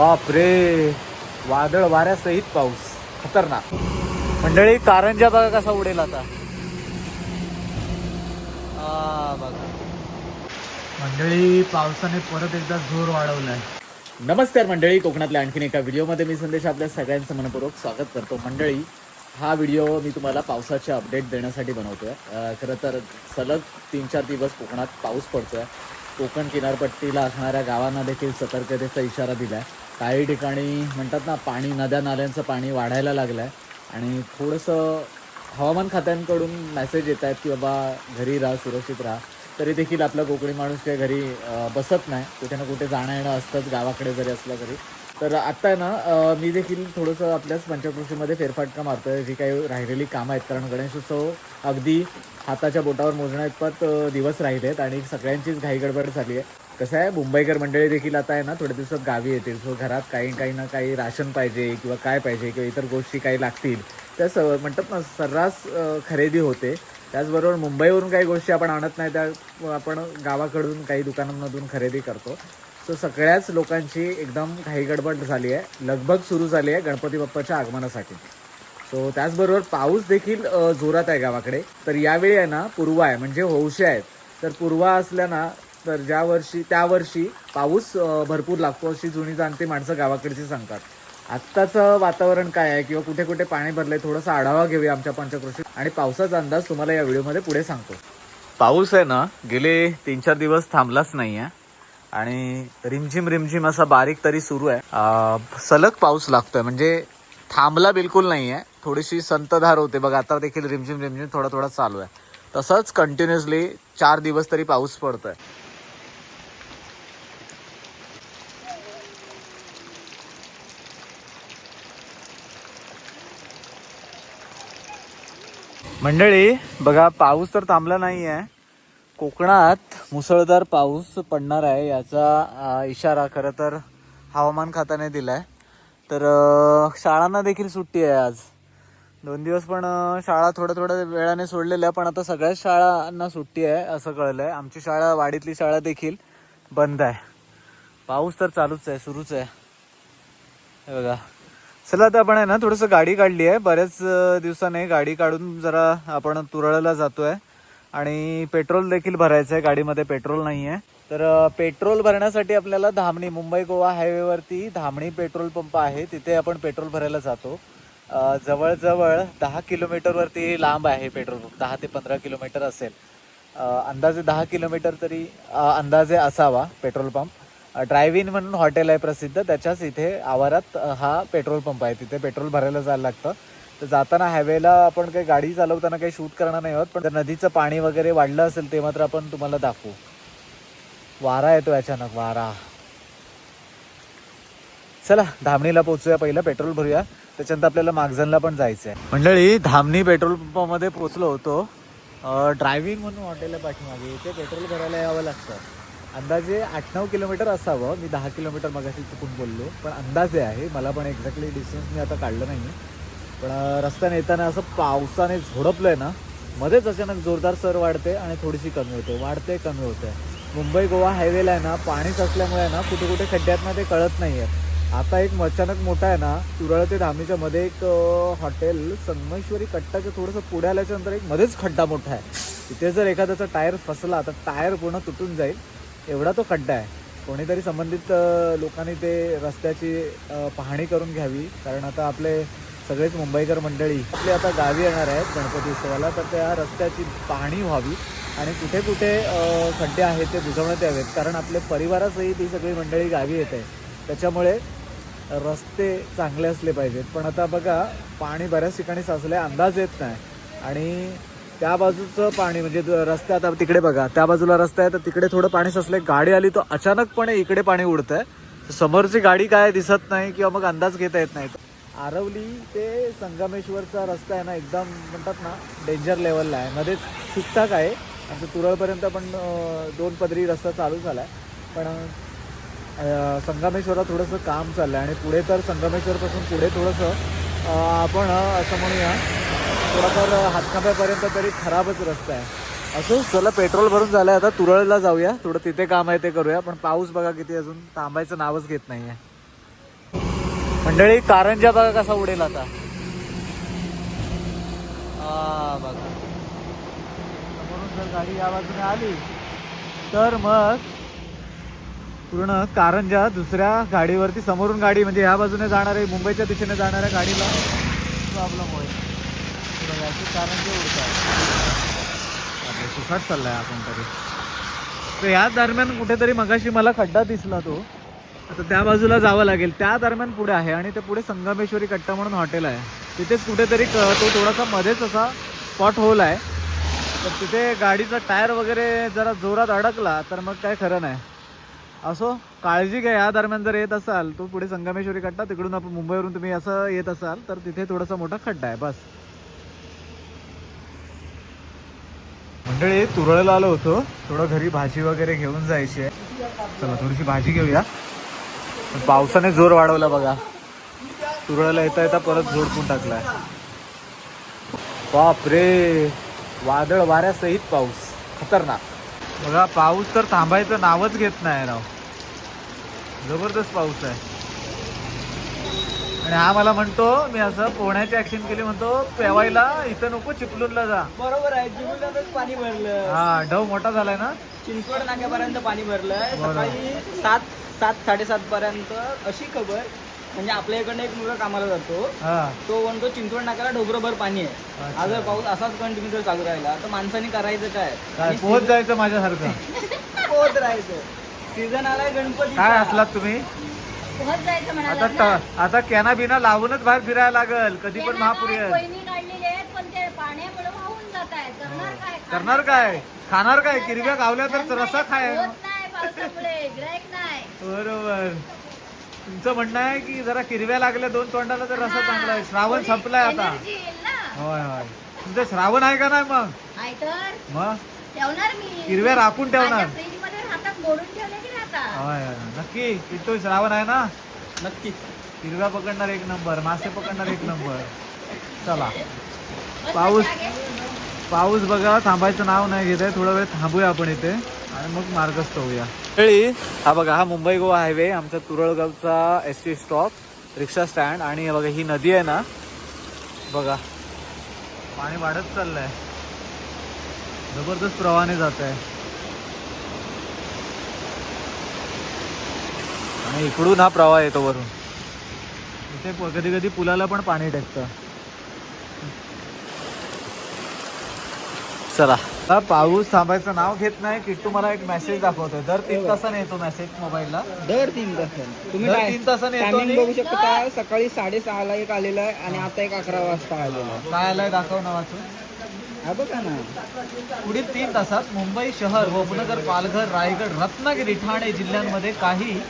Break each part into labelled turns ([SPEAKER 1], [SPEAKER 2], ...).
[SPEAKER 1] बाप रे वादळ वाऱ्यासहित पाऊस. खतरनाक. मंडळी कारंजा बघा कसा उडेल आता. बघा. मंडळी पावसाने परत एकदा जोर वाढवलाय. नमस्कार मंडळी कोकणातल्या आणखीन एका व्हिडिओमध्ये मी संदेश आपल्या सगळ्यांचं मनपूर्वक स्वागत करतो. मंडळी हा व्हिडिओ मी तुम्हाला पावसाचे अपडेट देण्यासाठी बनवतोय. खरं तर सलग तीन चार दिवस कोकणात पाऊस पडतोय. कोकण किनारपट्टीला असणाऱ्या गावांना देखील सतर्कतेचा इशारा दिलाय. काही ठिकाणी म्हणतात ना पाणी नद्या नाल्यांचं पाणी वाढायला लागलं आहे आणि थोडंसं हवामान खात्यांकडून मेसेज येत आहेत की बाबा घरी राहा सुरक्षित राहा. तरी देखील आपला कोकणी माणूस काही घरी बसत नाही. कुठे ना कुठे जाणं येणं असतंच गावाकडे जरी असलं तरी. तर आत्ता आहे ना मी देखील थोडंसं आपल्याच पंचकृषीमध्ये फेरफाटका मारतोय. जी काही राहिलेली कामं आहेत कारण गणेशोत्सव अगदी हाताच्या बोटावर मोजण्या इतपत दिवस राहिले आहेत आणि सगळ्यांचीच घाईगडबड झाली आहे. कसं आहे मुंबईकर मंडळी देखील आता आहे ना थोड्या दिवसात गावी येतील. सो घरात काही काही ना काही राशन पाहिजे किंवा काय पाहिजे किंवा इतर गोष्टी काही लागतील. त्या स म्हणतात ना सर्रास खरेदी होते. त्याचबरोबर मुंबईवरून काही गोष्टी आपण आणत नाही त्या आपण गावाकडून काही दुकानांमधून खरेदी करतो. सो सगळ्याच लोकांची एकदम घाई गडबड झाली आहे. लगभग सुरू झाली आहे गणपती बाप्पाच्या आगमनासाठी. सो त्याचबरोबर पाऊस देखील जोरात आहे गावाकडे. तर यावेळी आहे ना पूर्वा आहे म्हणजे हौशे आहेत. तर पूर्वा असल्या ना तर ज्या वर्षी त्या वर्षी पाऊस भरपूर लागतो अशी जुनी जाणती माणसं गावाकडची सांगतात. आत्ताचं वातावरण काय आहे किंवा कुठे कुठे पाणी भरलंय थोडासा आढावा घेऊया आमच्या पंचकृषी आणि पावसाचा अंदाज तुम्हाला या व्हिडिओमध्ये पुढे सांगतो. पाऊस आहे ना गेले तीन चार दिवस थांबलाच नाही आहे आणि रिमझिम रिमझिम असा बारीक तरी सुरू आहे. सलग पाऊस लागतोय म्हणजे थांबला बिलकुल नाही आहे थोडीशी संतधार होते बघा आता देखील रिमझिम रिमझिम थोडा थोडा चालू आहे. तसंच कंटिन्युअसली चार दिवस तरी पाऊस पडतोय. मंडळी बघा पाऊस तर थांबला नाही आहे कोकणात मुसळधार पाऊस पडणार आहे याचा इशारा खरं तर हवामान खात्याने दिलाय. तर शाळांना देखील सुट्टी आहे आज. दोन दिवस पण शाळा थोड्या थोड्या वेळाने सोडलेल्या पण आता सगळ्याच शाळांना सुट्टी आहे असं कळलंय. आमची शाळा वाडीतली शाळा देखील बंद आहे. पाऊस तर चालूच आहे सुरूच आहे. हे बघा. चला आता आपण आहे ना थोडंसं गाडी काढली आहे. बऱ्याच दिवसाने गाडी काढून जरा आपण तुरळला जातोय. आणि पेट्रोल देखील भरायचं आहे. गाडीमध्ये पेट्रोल नाही आहे. तर पेट्रोल भरण्यासाठी आपल्याला धामणी मुंबई गोवा हायवेवरती धामणी पेट्रोल पंप आहे. तिथे आपण पेट्रोल भरायला जातो. जवळजवळ दहा किलोमीटरवरती लांब आहे पेट्रोल पंप. दहा ते पंधरा किलोमीटर असेल. अंदाजे दहा किलोमीटर तरी अंदाजे असावा पेट्रोल पंप. ड्राईव्ह इन म्हणून हॉटेल आहे प्रसिद्ध. त्याच्याच इथे आवारात हा पेट्रोल पंप आहे. तिथे पेट्रोल भरायला जायला लागतं. तर जाताना हायवेला आपण काही गाडी चालवताना काही शूट करणार नाही आहोत. पण जर नदीचं पाणी वगैरे वाढलं असेल ते मात्र आपण तुम्हाला दाखवू. वारा येतो अचानक वारा. चला धामणीला पोहोचूया पहिलं पेट्रोल भरूया. त्याच्यानंतर आपल्याला मागजनला पण जायचं आहे मंडळी धामणी पेट्रोल पंपामध्ये पोहोचलो होतो. ड्रायव्हिंग म्हणून हॉटेल आहे पाठीमागे. इथे पेट्रोल भरायला यावं लागतं. अंदाजे आठ नऊ किलोमीटर असावं. मी दहा किलोमीटर मगाशी चुकून बोललो. पण अंदाजे आहे. मला पण एक्झॅक्टली डिस्टन्स मी आता काढलं नाही पण रस्त्याने येताना असं पावसाने झोडपलं आहे ना मध्येच अचानक जोरदार सर वाढते आणि थोडीशी कमी होते. वाढते कमी होते. मुंबई गोवा हायवेला आहे ना पाणीच असल्यामुळे आहे ना कुठे कुठे खड्ड्यात ना ते कळत नाही आहे आता एक अचानक मोठा आहे ना तुरळ ते धामीच्या मध्ये एक हॉटेल संगमेश्वरी कट्टाच्या थोडंसं पुढे आल्याच्यानंतर एक मध्येच खड्डा मोठा आहे. तिथे जर एखाद्याचा टायर फसला तर टायर पूर्ण तुटून जाईल. एवढा तो खड्डा आहे. कोणीतरी संबंधित लोकांनी ते रस्त्याची पाहणी करून घ्यावी. कारण आता आपले सगळेच मुंबईकर मंडळी आपले आता गावी येणार आहेत गणपती उत्सवाला. तर त्या रस्त्याची पाहणी व्हावी. आणि कुठे कुठे खड्डे आहेत ते बुजवण्यात यावेत. कारण आपले परिवारासही ती सगळी मंडळी गावी येत. आहे त्याच्यामुळे रस्ते चांगले असले पाहिजेत. पण आता बघा पाणी बऱ्याच ठिकाणी साचलं आहे अंदाज येत नाही. आणि त्या बाजूचं पाणी म्हणजे रस्ता आता तिकडे बघा त्या बाजूला रस्ता आहे तर तिकडे थोडं पाणी साचलंय. गाडी आली तर अचानकपणे इकडे पाणी उडत आहे समोरची गाडी काय दिसत नाही किंवा मग अंदाज घेता येत नाही. आरवली ते संगमेश्वरचा रस्ता आहे ना एकदम म्हणतात ना डेंजर लेवलला आहे. मध्ये ठीकठाक आहे. आमचं तुरळपर्यंत पण दोन पदरी रस्ता चालू झाला आहे पण अं, संगमेश्वरात थोडंसं काम चाललं आहे आणि पुढे तर संगमेश्वरपासून पुढे थोडंसं आपण असं म्हणूया थोडाफार हातखांब्यापर्यंत तरी खराबच रस्ता आहे. असं चला पेट्रोल भरून झालंय आता तुरळला जाऊया. थोडं तिथे काम आहे ते करूया पण पाऊस बघा किती अजून थांबायचं नावच घेत नाहीये. मंडळी कारंजा बघा कसा उडेल आता. बघा. समोरून जर गाडी या बाजूने आली तर मग पूर्ण कारंजा दुसऱ्या गाडीवरती समोरून गाडी म्हणजे ह्या बाजूने जाणारे मुंबईच्या दिशेने जाणाऱ्या गाडीला प्रॉब्लेम होईल. अशी कारंजे उडतात आपलं सुसाट चाललाय आपण तरी. तर या दरम्यान कुठेतरी मगाशी मला खड्डा दिसला तो. आता त्या बाजूला जावं लागेल. त्या दरम्यान पुढे आहे आणि ते पुढे संगमेश्वरी कट्टा म्हणून हॉटेल आहे. तिथेच कुठेतरी क- तो थोडासा मध्येच असा स्पॉट होल आहे. तर तिथे गाडीचा टायर वगैरे जरा जोरात अडकला तर मग काय खरं नाही. असो काळजी घ्या. या दरम्यान जर येत असाल तो पुढे संगमेश्वरी कट्टा तिकडून आपण मुंबईवरून तुम्ही असं येत असाल तर तिथे थोडासा मोठा खड्डा आहे. बस. मंडळी तुरळला आलो होतो. थोडं घरी भाजी वगैरे घेऊन जायची आहे. चला थोडीशी भाजी घेऊया. पण पावसाने जोर वाढवला बघा. तुरळला येता येता परत जोडपून टाकलाय. बापरे वादळ वाऱ्यासहित पाऊस. खतरनाक. बघा पाऊस तर थांबायचं नावच घेत नाही राव. जबरदस्त पाऊस आहे. आणि हा मला म्हणतो मी असं पोहण्याची ऍक्शन केली म्हणतो पेवायला इथं नको चिपलूनला जा.
[SPEAKER 2] बरोबर आहे चिपळूणलाच पाणी भरलं.
[SPEAKER 1] हा ढव मोठा झालाय ना?
[SPEAKER 2] चिंचवड नाक्यापर्यंत पाणी भरलंय. सकाळी सात सात साडेसात पर्यंत अशी खबर म्हणजे आपल्या इकडनं एक मुलगा कामाला जातो.
[SPEAKER 1] हा.
[SPEAKER 2] तो म्हणतो चिंचवड नाक्याला ढोबरभर पाणी आहे. जर पाऊस असाच कंटिन्यू जर चालू राहिला तर माणसाने करायचं काय?
[SPEAKER 1] पोहोच जायचं माझ्यासारखं.
[SPEAKER 2] पोहत राहायचं. सीझन आलाय गणपती
[SPEAKER 1] काय असलात तुम्ही?
[SPEAKER 3] पोहत जायचं म्हणाला
[SPEAKER 1] आता आता कॅना बिना लावूनच बाहेर फिरायला लागल. कधी पण महापुरी आहे.
[SPEAKER 3] कोयनी काढलेली आहेत पण ते पाण्यामुळे वाहून जात आहे करणार काय?
[SPEAKER 1] करणार काय? खाणार काय? किरव्या गावल्या तर रसा खाय.
[SPEAKER 3] होत नाही पावसामुळे गिराईक नाही.
[SPEAKER 1] बरोबर. तुमचं म्हणणं आहे की जरा किरव्या लागल्या दोन तोंडाला तर रसा चांगला आहे. श्रावण संपलाय आता.
[SPEAKER 3] एनर्जी येईल ना?
[SPEAKER 1] होय होय. तुमचं श्रावण आहे का नाही मग? मग?
[SPEAKER 3] ठेवणार मी.
[SPEAKER 1] हिरव्या राखून ठेवणार.
[SPEAKER 3] फ्रीजमध्ये राहतात मोडून ठेवले.
[SPEAKER 1] होय होय. नक्की किट्टू श्रावण आहे ना?
[SPEAKER 2] नक्की.
[SPEAKER 1] हिरव्या पकडणार एक नंबर मासे पकडणार एक नंबर. चला. पाऊस पाऊस बघा थांबायचं नाव नाही घेत आहे. थोडा वेळ थांबूया आपण इथे आणि मग मार्गस्थ होऊया. हा बघा हा मुंबई गोवा हायवे आमचा तुरळगावचा एस टी स्टॉप रिक्षा स्टँड आणि हे बघा ही नदी आहे ना? बघा. पाणी वाढत चाललंय. जबरदस्त प्रवाहाने जात आहे आणि इकडून हा प्रवाह येतो वरून. इथे कधी कधी पुलाला पण पाणी टेकतं. चला. आता पाऊस थांबायचं नाव घेत नाही. किट्टू मला एक मेसेज दाखवतोय. दर तीन तासाने येतो मेसेज मोबाईलला
[SPEAKER 2] दर तीन तास तुम्ही
[SPEAKER 1] दर तीन तासाने येतो आणि-
[SPEAKER 2] बघू शकता. सकाळी साडेसहा ला एक आलेला आहे आणि आता एक अकरा वाजता आलेला आहे.
[SPEAKER 1] काय आलंय दाखव ना वाचून
[SPEAKER 2] हा बघा ना.
[SPEAKER 1] पुढील तीन तासात मुंबई शहर व उपनगर पालघर रायगड रत्नागिरी ठाणे जिल्ह्यांमध्ये काही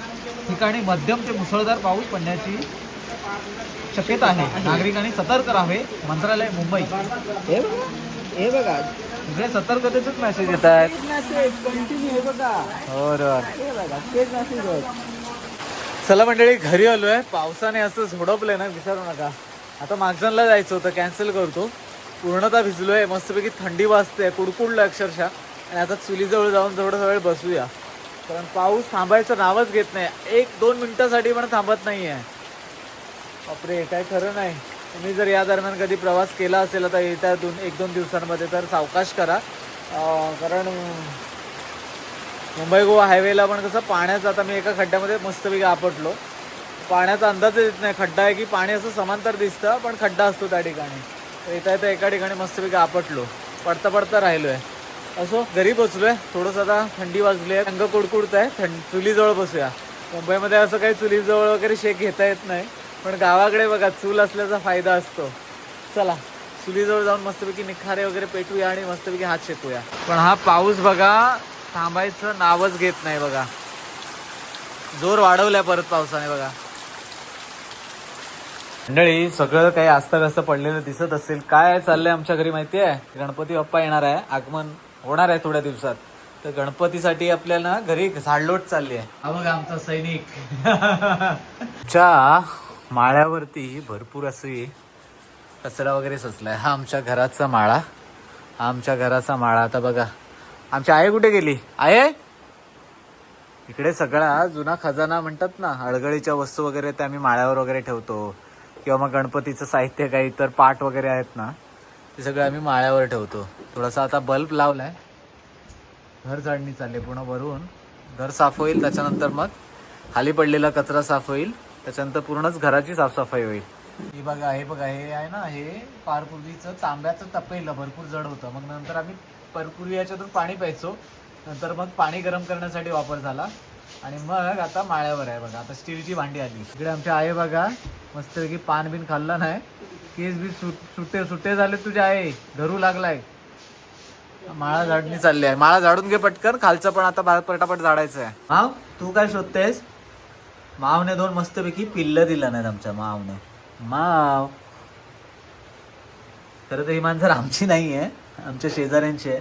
[SPEAKER 1] ठिकाणी मध्यम ते मुसळधार पाऊस पडण्याची शक्यता आहे. नागरिकांनी सतर्क राहावे. मंत्रालय मुंबई.
[SPEAKER 2] हे बघा. हे बघा.
[SPEAKER 1] सगळे सतर्कतेचेच मेसेज येत आहेत.
[SPEAKER 2] तेच मेसेज कंटिन्यू हे बघा.
[SPEAKER 1] बरोबर
[SPEAKER 2] हे बघा. तेच मेसेज आहेत
[SPEAKER 1] चला मंडळी घरी आलोय. पावसाने असं झोडपलंय ना विचारू नका. आता मागजनला जायचं होतं कॅन्सल करतो. पूर्णतः भिजलोय. मस्तपैकी थंडी वाजते कुडकुडलं अक्षरशः. आणि आता चुलीजवळ जाऊन थोडं वेळ बसूया. कारण पाऊस थांबायचं नावच घेत नाही. एक दोन मिनिटासाठी पण थांबत नाही आहे बापरे काय खरं नाही. तुम्ही जर या दरम्यान कधी प्रवास केला असेल आता येत्या दोन एक दोन दिवसांमध्ये तर सावकाश करा. कारण मुंबई गोवा हायवेला पण कसं पाण्याचं आता मी एका खड्ड्यामध्ये मस्तपैकी आपटलो. पाण्याचा अंदाज येत नाही. खड्डा आहे की पाणी असं समांतर दिसतं पण खड्डा असतो त्या ठिकाणी. तर येता येता एका ठिकाणी मस्तपैकी आपटलो. पडता पडता राहिलो आहे असो घरी बसलोय थोडंसं आता थंडी वाजली आहे अंग कुडकुडत आहे थंड चुलीजवळ बसूया. मुंबईमध्ये असं काही चुलीजवळ वगैरे शेक घेता येत नाही पण गावाकडे बघा चूल असल्याचा फायदा असतो. चला चुलीजवळ जाऊन मस्तपैकी निखारे वगैरे पेटूया आणि मस्तपैकी हात शेकूया. पण हा पाऊस बघा थांबायचं नावच घेत नाही बघा. जोर वाढवलाय परत पावसाने बघा. मंडळी सगळं काही व्यस्त पडलेलं दिसत असेल. काय चाललंय आमच्या घरी माहिती आहे गणपती बाप्पा येणार आहे. आगमन होणार आहे थोड्या दिवसात. तर गणपतीसाठी आपल्याला घरी झाडलोट चालली आहे. हा बघा आमचा सैनिक. च्या माळ्यावरती भरपूर अशी कचरा वगैरे सचलाय. हा आमच्या घराचा माळा. हा आमच्या घराचा माळा. आता बघा आमची आई कुठे गेली? आहे इकडे सगळा जुना खजाना म्हणतात ना अडगळीच्या वस्तू वगैरे त्या आम्ही माळ्यावर वगैरे ठेवतो. किंवा मग गणपतीचं साहित्य काही इतर पाट वगैरे आहेत ना ते सगळं आम्ही माळ्यावर ठेवतो. थोडासा आता बल्ब लावलाय. घर झाडणी चालली पूर्ण भरून. घर साफ होईल त्याच्यानंतर मग खाली पडलेला कचरा साफ होईल. त्याच्यानंतर पूर्णच घराची साफसफाई होईल. हे बघा हे बघा हे आहे ना हे पारपूर्वीचं तांब्याचं तपेलं. भरपूर जड होतं. मग नंतर आम्ही परपुरी याच्यातून पाणी प्यायचो. नंतर मग पाणी गरम करण्यासाठी वापर झाला. आणि मग आता माळ्यावर आहे बघा. आता स्टीलची भांडी आली. इकडे आमच्या आहे बघा मस्तपैकी पान बिन खाल्लं नाही. केस बी सुट सुट्टे सुट्टे झाले तुझे आहे धरू लागलाय. माळा झाडणी चालली आहे. माळा झाडून घे पटकन. खालचं पण आता पटापट झाडायचं आहे. माव तू काय शोधतेस? मावने दोन मस्तपैकी पिल्ल दिलं नाहीत आमच्या मावने. माव. खरं तर ही मांजर आमची नाही आहे. आमच्या शेजाऱ्यांची आहे.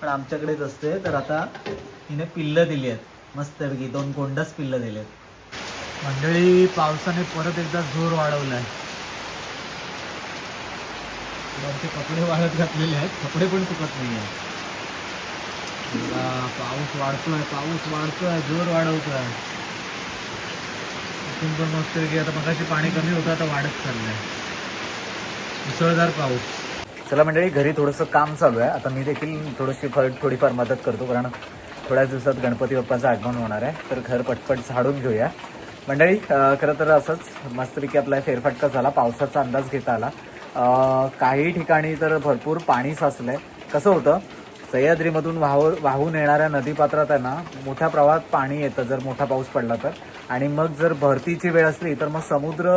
[SPEAKER 1] पण आमच्याकडेच असते. तर आता हिने पिल्ल दिली आहेत. मस्तपैकी दोन कोंडच पिल्ल दिलेत. मंडळी पावसाने परत एकदा जोर वाढवलाय. आमचे कपडे वाळत घातलेले आहेत. कपडे पण सुकत नाही बघा, पाऊस वाढतोय पाऊस वाढतोय जोर वाढवतोय. इथून पण मस्त की आता मगाशी पाणी कमी होतं आता वाढत चाललंय. मुसळधार पाऊस. चला मंडळी घरी थोडंसं काम चालू आहे. आता मी देखील थोडीशी फळ थोडीफार मदत करतो कारण थोड्याच दिवसात गणपती बाप्पाचं आगमन होणार आहे. तर घर पटपट झाडून घेऊया. मंडळी खरं तर असंच मस्तपैकी आपला फेरफटका झाला पावसाचा अंदाज घेता आला. काही ठिकाणी तर भरपूर पाणी साचलंय. कसं होतं सह्याद्रीमधून वाहू वाहून येणाऱ्या नदीपात्रात आहे ना मोठ्या प्रवाहात पाणी येतं जर मोठा पाऊस पडला तर. आणि मग जर भरतीची वेळ असली तर मग समुद्र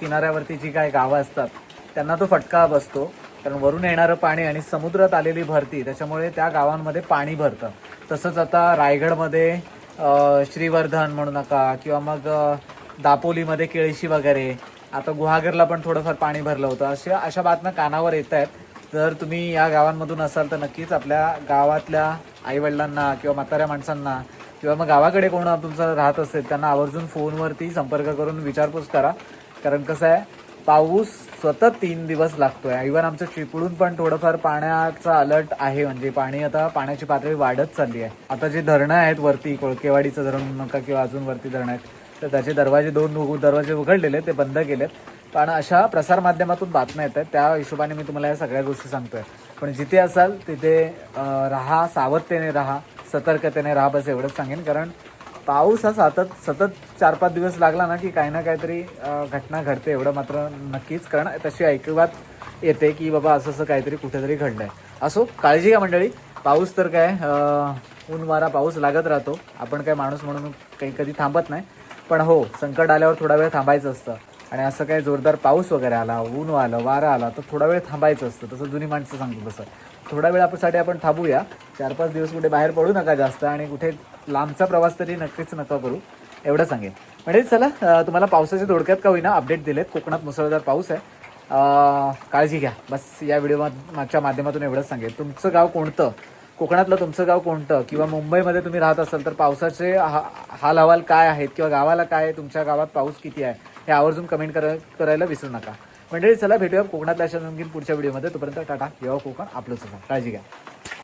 [SPEAKER 1] किनाऱ्यावरती जी काय गावं असतात त्यांना तो फटका बसतो. कारण वरून येणारं पाणी आणि समुद्रात आलेली भरती त्याच्यामुळे त्या गावांमध्ये पाणी भरतं. तसंच आता रायगडमध्ये श्रीवर्धन म्हणू नका किंवा मग दापोलीमध्ये केळशी वगैरे आता गुहागरला पण थोडंफार पाणी भरलं होतं. अशा अशा बातम्या कानावर येत आहेत. जर तुम्ही या गावांमधून असाल तर नक्कीच आपल्या गावातल्या आईवडिलांना किंवा म्हाताऱ्या माणसांना किंवा मग गावाकडे कोण तुमचं राहत असेल त्यांना आवर्जून फोनवरती संपर्क करून विचारपूस करा. कारण कसं आहे पाऊस सतत तीन दिवस लागतोय. इव्हन आमचं चिपळून पण थोडंफार पाण्याचा अलर्ट आहे. म्हणजे पाणी आता पाण्याची पातळी वाढत चालली आहे. आता जे धरणं आहेत वरती कोळकेवाडीचं धरण नका किंवा अजून वरती धरण आहेत तर त्याचे दरवाजे दोन दरवाजे उघडलेले ते बंद केलेत. पण अशा प्रसारमाध्यमातून बातम्या येत आहेत. त्या हिशोबाने मी तुम्हाला या सगळ्या गोष्टी सांगतोय. पण जिथे असाल तिथे राहा सावधतेने राहा सतर्कतेने राहा बस एवढंच सांगेन. कारण पाऊस हा सतत सतत चार पाच दिवस लागला ना की काही ना काहीतरी घटना घडते. एवढं मात्र नक्कीच कारण तशी ऐकवात येते की बाबा असं असं काहीतरी कुठेतरी घडलंय. असो काळजी घ्या मंडळी. पाऊस तर काय ऊन वारा पाऊस लागत राहतो. आपण काय माणूस म्हणून काही कधी थांबत नाही. पण हो संकट आल्यावर थोडा वेळ थांबायचं असतं. आणि असं काही जोरदार पाऊस वगैरे आला ऊन आलं वारा आला तर थोडा वेळ थांबायचं असतं. तसं जुनी माणसं सांगतो तसं. थोडा वेळ आपल्यासाठी आपण थांबूया. चार पाच दिवस कुठे बाहेर पडू नका जास्त आणि कुठे लांबचा प्रवास तरी नक्कीच नका करू. एवढं सांगेन. म्हणजे चला तुम्हाला पावसाच्या थोडक्यात का होईना अपडेट दिलेत. कोकणात मुसळधार पाऊस आहे. काळजी घ्या. बस या व्हिडिओ मागच्या माध्यमातून एवढंच सांगेल तुमचं गाव कोणतं? कोकणातलं तुमचं गाव कोणतं? किंवा मुंबईमध्ये तुम्ही राहत असाल तर पावसाचे हा हाल अहवाल काय आहेत? किंवा गावाला काय आहे? तुमच्या गावात पाऊस किती आहे? हे आवर्जून कमेंट करा करायला विसरू नका. मंडळी चला भेटूया कोकणातल्या अशा नवीन पुढच्या व्हिडिओमध्ये तोपर्यंत टाटा. किंवा कोकण आपलंच काळजी घ्या.